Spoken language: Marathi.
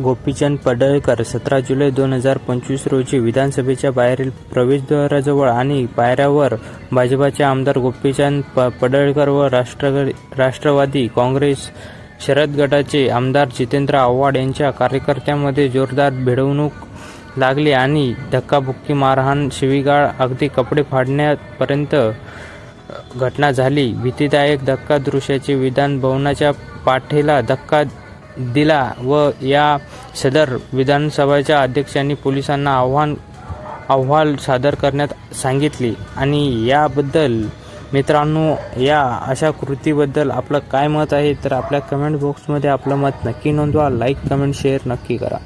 गोपीचंद पडळकर सतरा जुलै दोन हजार पंचवीस रोजी विधानसभेच्या बाहेरील प्रवेशद्वाराजवळ आणि पायऱ्यावर भाजपाचे आमदार गोपीचंद पडळकर व राष्ट्र राष्ट्रवादी काँग्रेस शरद गटाचे आमदार जितेंद्र आव्हाड यांच्या कार्यकर्त्यांमध्ये जोरदार भिडवणूक लागली आणि धक्काबुक्की मारहाण शिवीगाळ अगदी कपडे फाडण्यापर्यंत घटना झाली. भीतीदायक धक्का दृश्याचे विधान भवनाच्या पाठीला धक्का दिला व या सदर विधानसभेच्या अध्यक्षांनी पोलिसांना आव्हान अहवाल सादर करण्यात सांगितले. आणि याबद्दल मित्रांनो या अशा कृतीबद्दल आपलं काय मत आहे तर आपल्या कमेंट बॉक्समध्ये आपलं मत नक्की नोंदवा. लाईक कमेंट शेअर नक्की करा.